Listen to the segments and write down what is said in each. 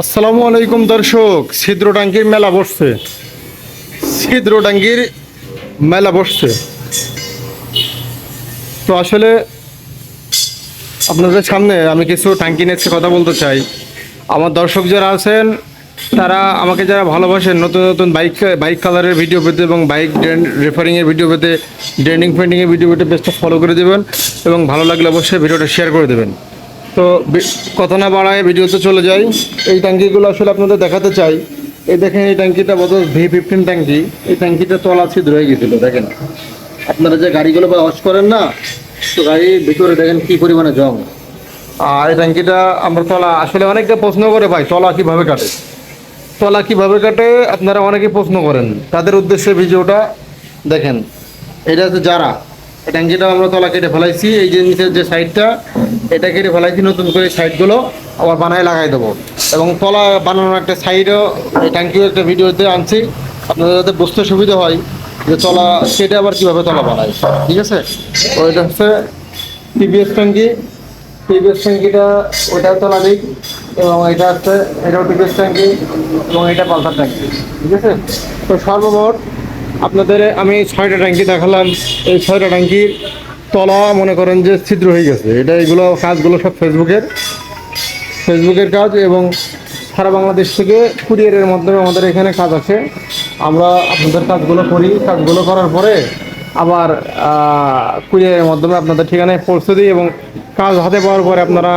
আসসালামু আলাইকুম দর্শক, ছিদ্র টাঙ্কির মেলা বসছে। ছিদ্র টাঙ্কির মেলা বসছে। তো আসলে আপনাদের সামনে আমি কিছু টাঙ্কি নিয়ে কথা বলতে চাই। আমার দর্শক যারা আছেন, তারা আমাকে যারা ভালোবাসেন, নতুন নতুন বাইক বাইক কালারের ভিডিও পেতে এবং বাইক রেফারিংয়ের ভিডিও পেতে ড্রেনিং ফেন্ডিংয়ের ভিডিও পেতে পেজটা ফলো করে দেবেন এবং ভালো লাগলে অবশ্যই ভিডিওটা শেয়ার করে দেবেন। তো কথা না বাড়ায় ভিডিওতে চলে যাই এই ট্যাঙ্কিগুলো আসলে আপনাদের দেখাতে চাই। এই দেখেন, এই ট্যাঙ্কিটা বড় ভি ফিফটিন ট্যাঙ্কি। এই ট্যাঙ্কিটা তলা ছিদ্র হয়ে গেছিল, দেখেন। আপনারা যে গাড়িগুলো বা ওয়াশ করেন না, তো গাড়ির ভিতরে দেখেন কি পরিমাণে জং। আর এই ট্যাঙ্কিটা আমরা তলা, আসলে অনেকে প্রশ্ন করে ভাই, তলা কীভাবে কাটে? তলা কীভাবে কাটে, আপনারা অনেকে প্রশ্ন করেন। তাদের উদ্দেশ্যে ভিডিওটা দেখেন। এটা হচ্ছে যারা এই ট্যাঙ্কিটা আমরা তলা কেটে ফেলাইছি, এই যে নিচের যে সাইডটা, এটা কেটে ফেলাইছি, নতুন করে সাইডগুলো আবার বানায় লাগাই দেবো। এবং তলা বানানোর একটা সাইডও, এই ট্যাঙ্কিও একটা ভিডিওতে আনছি, আপনাদের যাতে বুঝতে সুবিধা হয় যে তলা সেটা আবার কীভাবে তলা বানায়। ঠিক আছে? ওইটা হচ্ছে টিভিএস ট্যাঙ্কি। টিভিএস ট্যাঙ্কিটা ওটাও তলা দিক এবং এটা হচ্ছে, এটাও টিভিএস ট্যাঙ্কি, এবং এটা পালসার ট্যাঙ্কি। ঠিক আছে? তো সর্বমোট আপনাদের আমি ছয়টা ট্যাঙ্কি দেখালাম। এই ছয়টা ট্যাঙ্কির তলা মনে করেন যে ছিদ্র হয়ে গেছে। এটা এগুলো কাজগুলো সব ফেসবুকের। ফেসবুকের কাজ এবং সারা বাংলাদেশ থেকে কুরিয়ারের মাধ্যমে আমাদের এখানে কাজ আছে। আমরা আপনাদের কাজগুলো করি। কাজগুলো করার পরে আবার কুরিয়ারের মাধ্যমে আপনাদের ঠিকানায় পৌঁছে দিই এবং কাজ হাতে পাওয়ার পরে আপনারা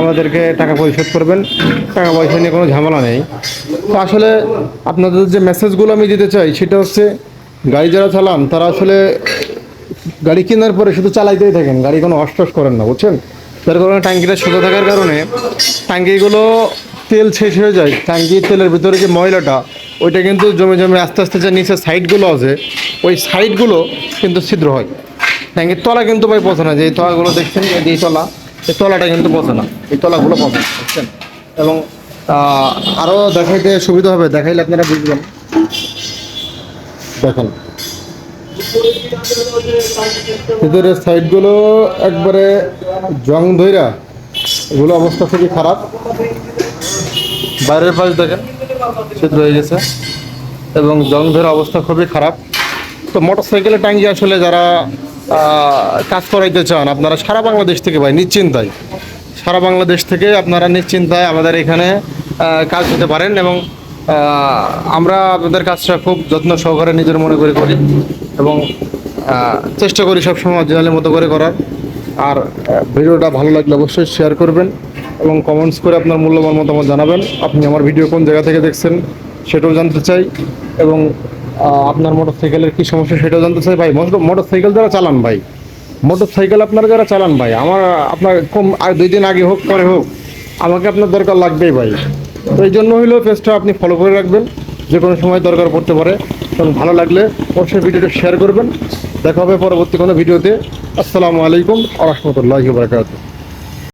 আমাদেরকে টাকা পরিশোধ করবেন। টাকা পয়সা নিয়ে কোনো ঝামেলা নেই। তো আসলে আপনাদের যে মেসেজগুলো আমি দিতে চাই, সেটা হচ্ছে গাড়ি যারা চালান, তারা আসলে গাড়ি কেনার পরে শুধু চালাইতেই থাকেন, গাড়ি কোনো অস্টস করেন না, বুঝছেন? তার কারণে ট্যাঙ্কিটা সোজা থাকার কারণে ট্যাঙ্কিগুলো তেল শেষ হয়ে যায়। ট্যাঙ্কির তেলের ভিতরে যে ময়লাটা, ওইটা কিন্তু জমে জমে আস্তে আস্তে যে নিচে সাইডগুলো আছে, ওই সাইডগুলো কিন্তু ছিদ্র হয়। ট্যাঙ্কির তলা কিন্তু ভাই পচে না, যে এই তলাগুলো দেখছেন যে এই তলা, এই তলাটা কিন্তু পচে না, এই তলাগুলো পচে না, বুঝছেন? এবং আরও দেখাইতে সুবিধা হবে, দেখাইলে আপনারা বুঝবেন। দেখেন। ভিতরের সাইডগুলো একবারে জং ধইরা এগুলো অবস্থা খুবই খারাপ। বাইরের পাশ দেখেন, ছিদ্র হয়ে গেছে এবং জং ধরে অবস্থা খুবই খারাপ। তো মোটর সাইকেলের ট্যাঙ্কি আসলে যারা কাজ করাইতে চান, আপনারা সারা বাংলাদেশ থেকে ভাই, নিশ্চিন্তায়। সারা বাংলাদেশ থেকে আপনারা নিশ্চিন্তায় আমাদের এখানে কাজ হতে পারেন এবং আমরা আপনাদের কাজটা খুব যত্ন সহকারে নিজের মনে করে করি এবং চেষ্টা করি সবসময় অরিজিনালের মতো করে করার। আর ভিডিওটা ভালো লাগলে অবশ্যই শেয়ার করবেন এবং কমেন্টস করে আপনার মূল্যবান মতামত জানাবেন। আপনি আমার ভিডিও কোন জায়গা থেকে দেখছেন সেটাও জানতে চাই এবং আপনার মোটর সাইকেলের কী সমস্যা সেটাও জানতে চাই। ভাই মোটর সাইকেল যারা চালান ভাই। মোটর সাইকেল আপনারা যারা চালান ভাই। আমার, আপনার কম, আর দুই দিন আগে হোক, পরে হোক, আমাকে আপনার দরকার লাগবেই ভাই। তো এই জন্য হইলেও পেজটা আপনি ফলো করে রাখবেন। যে কোনো সময় দরকার পড়তে পারে এবং ভালো লাগলে অবশ্যই ভিডিওটা শেয়ার করবেন। দেখা হবে পরবর্তী কোনো ভিডিওতে। আসসালামু আলাইকুম আ রহমতুল্লাহ বারকাতুহ।